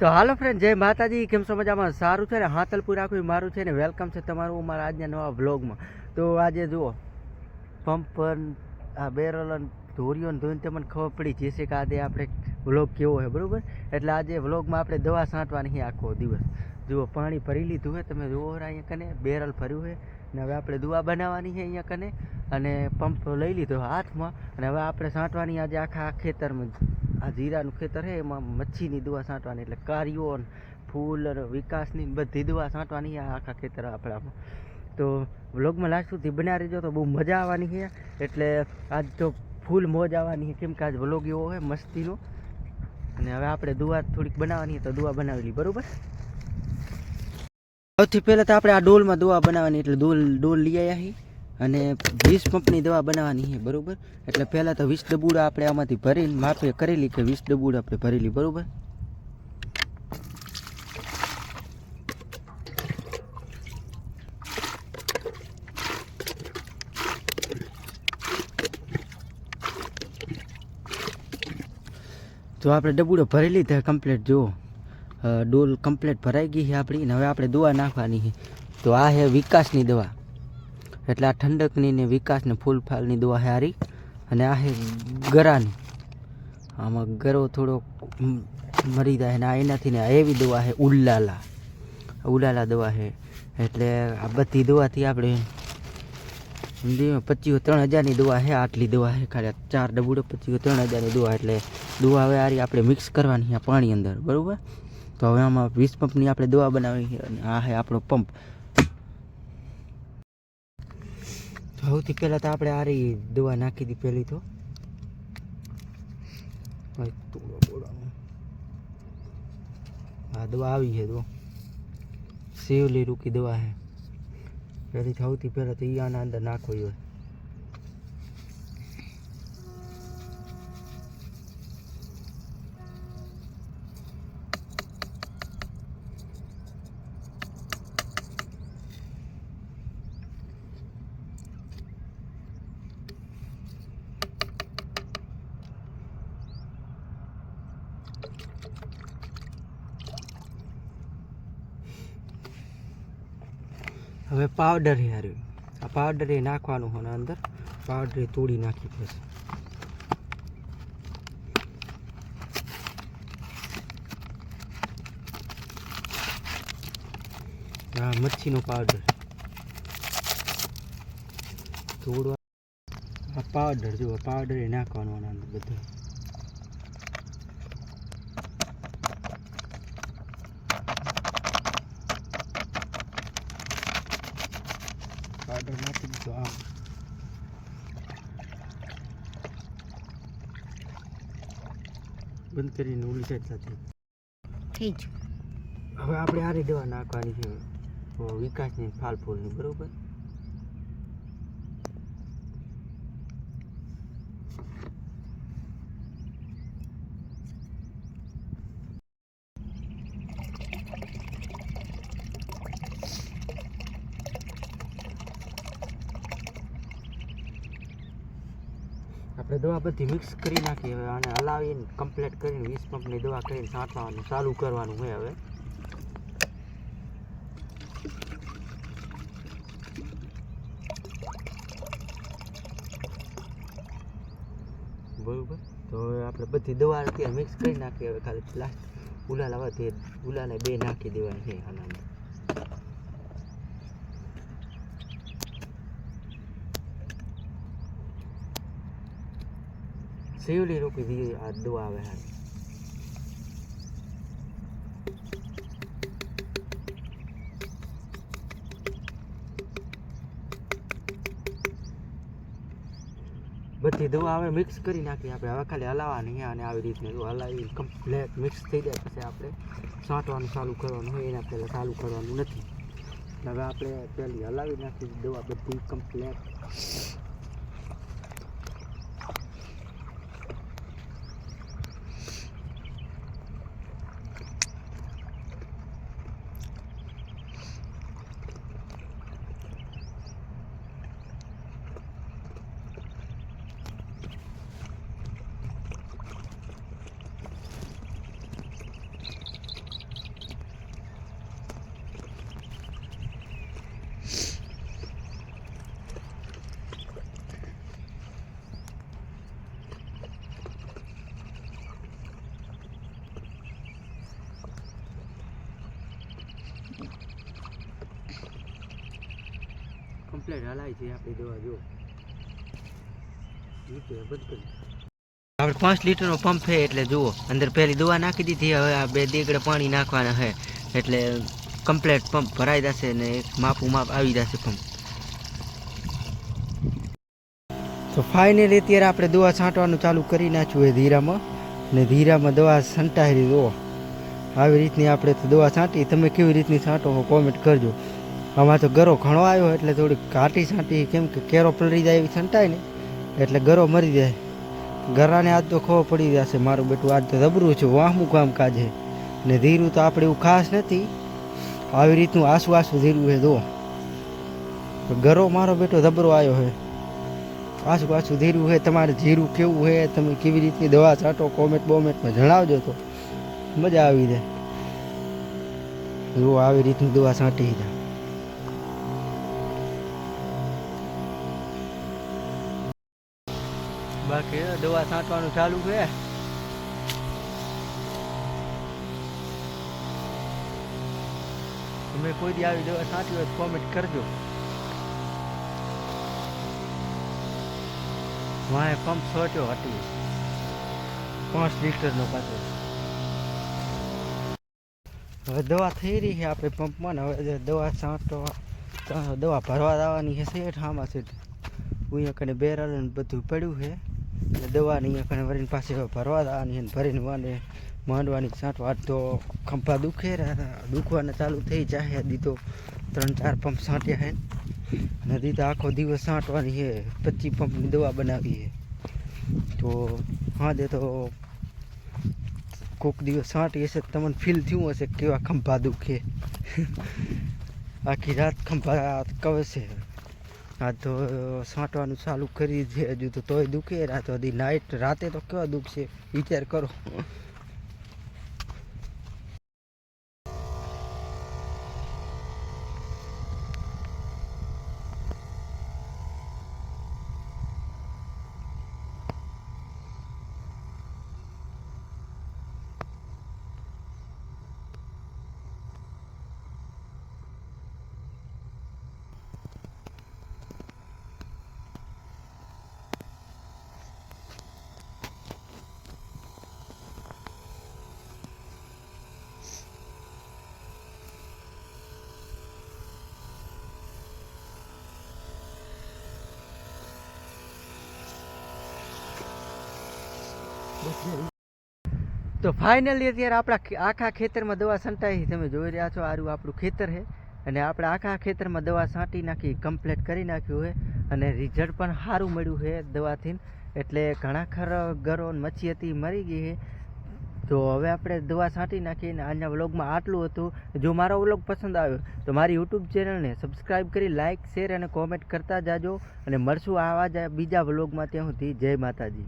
તો હાલો ફ્રેન્ડ જય માતાજી, કેમ છો મજામાં? સારું છે ને? હાતલપુર આખું મારું છે ને? વેલકમ છે તમારું મારા આજના નવા વ્લોગમાં તો આજે જુઓ પંપ આ બેરલ ધોરીઓ ધોઈને તમને ખબર પડી જશે કે આજે આપણે વ્લોગ કેવો છે, બરાબર? એટલે આજે વ્લોગમાં આપણે દવા છાંટવાની આખો દિવસ. જુઓ, પાણી ભરી લીધું હોય તમે જુઓ અહીંયા કને? બેરલ ભર્યું હોય ને હવે આપણે દુવા બનાવવાની છે અહીંયા કને? અને પંપ લઈ લીધો હાથમાં. અને હવે આપણે છાંટવાની આજે આખા ખેતરમાં. આ જીરાનું ખેતર છે, એમાં મચ્છીની દવા છાંટવાની, એટલે કાર્યો ફૂલ વિકાસની બધી દવા છાંટવાની આ આખા ખેતર આપણામાં. તો વ્લોગમાં લાસ્ટ સુધી બનાવી રહેજો, તો બહુ મજા આવવાની છે. એટલે આજ તો ફૂલ મોજ આવવાની છે, કેમ કે આજ વ્લોગ એવો હોય મસ્તીનો. અને હવે આપણે દુવા થોડીક બનાવવાની તો દુવા બનાવેલી બરોબર? સૌથી પહેલાં તો આપણે આ ડોલમાં દુવા બનાવવાની, એટલે ડોલ ડોલ લઈ આવ્યા છીએ. અને વીસ પંપની દવા બનાવવાની છે, બરોબર? એટલે પહેલાં તો વીસ ડબુડા આપણે આમાંથી ભરીને માપે કરેલી કે વીસ ડબુડા આપણે ભરેલી, બરોબર? તો આપણે ડબુડો ભરેલી છે કમ્પ્લીટ જુઓ ડોલ કમ્પ્લીટ ભરાઈ ગઈ છે આપણી હવે આપણે દવા નાખવાની છે. તો આ છે વિકાસની દવા. એટલે આ ઠંડકની ને વિકાસને ફૂલ ફાલની દવા હારી અને આ ગરાની. આમાં ગરો થોડો મરી જાય ને આ એનાથી ને એવી દવા છે ઉલ્લાલા ઉલાલા દવા છે એટલે આ બધી દવાથી આપણે પચીસો ત્રણ હજારની દવા છે આટલી દવા છે ખાલી ચાર ડબુડો પચીસ ત્રણ હજારની દવા એટલે દવા હવે આરી આપણે મિક્સ કરવાની છે પાણી અંદર. બરાબર? તો હવે આમાં વીસ પંપની આપણે દવા બનાવી છે અને આ છે આપણો પંપ. સૌથી પહેલાં તો આપણે આરી દવા નાખી હતી પહેલી તો. આ દવા આવી છે તો. સેવલી રૂકી દવા છે. પહેલી સૌથી પહેલાં તો ઈ આના અંદર નાખો જોઈએ હવે પાવડર હાર્યું. આ પાવડર એ નાખવાનું હોય અંદર. પાવડર તોડી નાખી પડશે હા મચ્છીનો પાવડર તોડવા આ પાવડર જુઓ પાવડર એ નાખવાનું અંદર બધું. પાવડર નાખી દીધો આમ બંધ કરીને ઓલી સાઈડ સાથે થઈ જ હવે આપણે આરી દવા નાખવાની છે વિકાસની ફાલ ફૂલની બરોબર આપણે દવા બધી મિક્સ કરી નાખી હવે આને હલાવીને કમ્પ્લીટ કરીને વીસ પંપની દવા કરીને છાંટવાનું ચાલુ કરવાનું હોય હવે. બરોબર? તો હવે આપણે બધી દવા અત્યારે મિક્સ કરી નાખી હવે ખાલી લાસ્ટ ઉલાલ વધે ઉલાલે બે નાખી દેવાની છે આના અંદર સેવલી રોકી દીધી આ દવા આવે હા બધી દવા હવે મિક્સ કરી નાખીએ આપણે. હવે ખાલી હલાવવાની અને આવી રીતને હલાવી. કમ્પ્લેટ મિક્સ થઈ જાય પછી આપણે છાંટવાનું ચાલુ કરવાનું હોય. એના પહેલાં ચાલુ કરવાનું નથી. હવે આપણે પહેલી હલાવી નાખી. દવા બધી કમ્પ્લેટ કમ્પ્લેટ હલાય છે આપણી પાંચ લીટરનો પંપ છે એટલે જુઓ, અંદર પહેલી દવા નાખી દીધી, હવે આ બે દીકડે પાણી નાખવાના છે. એટલે કમ્પ્લેટ પંપ ભરાઈ જશે ને માપું માપ આવી જશે પંપ તો ફાઇનલી અત્યારે આપણે દવા છાંટવાનું ચાલુ કરી નાખ્યું એ ધીરામાં. ને ધીરામાં દવા છંટાઈ દો આવી રીતની આપણે દવા છાંટી, તમે કેવી રીતની છાંટો કોમેન્ટ કરજો. આમાં તો ગરો ઘણો આવ્યો એટલે થોડીક ઘાટી છાંટી કેમ કે કેરો પલળી જાય એવી છંટાય ને, એટલે ગરો મરી જાય. ગરાને આજ તો ખો પડી જશે, મારું બેટું આજ તો જબરું છે વાહમું કામ કાજે. ને ધીરું તો આપણે એવું ખાસ નથી. આવી રીતનું આસુ આસુ ધીરું છે, જો. ગરો મારો બેટો ધબરો આવ્યો છે. આસુ આસુ ધીરું છે, તમારે જીરું કેવું છે, તમે કેવી રીતની દવા છાંટો, કોમેન્ટ બોમેન્ટમાં જણાવજો તો. મજા આવી જાય. જો, આવી રીતની દવા છાંટી જાય બાકી દવા છાંટવાનું ચાલુ છે. તમે કોઈ દી આવી દવા છાંટી હોય કોમેન્ટ કરજો. વાંહે પંપ સોચ્યો હતી. પાંચ લીટરનો પાછો. હવે દવા થઈ રહી છે આપણે પંપમાં ને હવે દવા છાંટવા દવા ભરવા દાવાની છે શેઠ આમાં છે. અહીંયા કને બેરલ ને બધું પડ્યું છે. અને દવાની અહીંયા વરીને પાસે ભરવા દાવાની છે ભરીને વાને માંડવાની છાંટવા તો ખંભા દુખે દુખવાના ચાલુ થઈ જાય તો ત્રણ ચાર પંપ છાંટ્યા હે. નદી તો આખો દિવસ છાંટવાની છે પચીસ પંપની દવા બનાવી છે તો હા દે તો કોક દિવસ છાંટી હશે તમને ફીલ થયું હશે કેવા ખંભા દુખે. આખી રાત ખંભા કવે છે. આ તો સાંટવાનું ચાલુ કરી છે હજુ તો તોય દુખે રાતો હજી નાઇટ રાતે તો કેવા દુખશે? વિચાર કરો. તો ફાઇનલી અત્યારે આપણા આખા ખેતરમાં દવા છંટાઈ તમે જોઈ રહ્યા છો, આરું આપણું ખેતર છે. અને આપણે આખા ખેતરમાં દવા છાંટી નાખી કમ્પ્લીટ કરી નાખ્યું છે. અને રિઝલ્ટ પણ સારું મળ્યું છે દવાથી. એટલે ઘણા ખરો ગરો મચ્છી હતી, મરી ગઈ છે. તો હવે આપણે દવા છાંટી નાખીને આજના વ્લોગમાં આટલું હતું. જો મારો વ્લોગ પસંદ આવ્યો, તો મારી યુટ્યુબ ચેનલને સબસ્ક્રાઈબ કરી લાઇક શેર અને કોમેન્ટ કરતા જાજો. અને મળશું આવા જ બીજા વ્લોગમાં ત્યાં સુધી. જય માતાજી.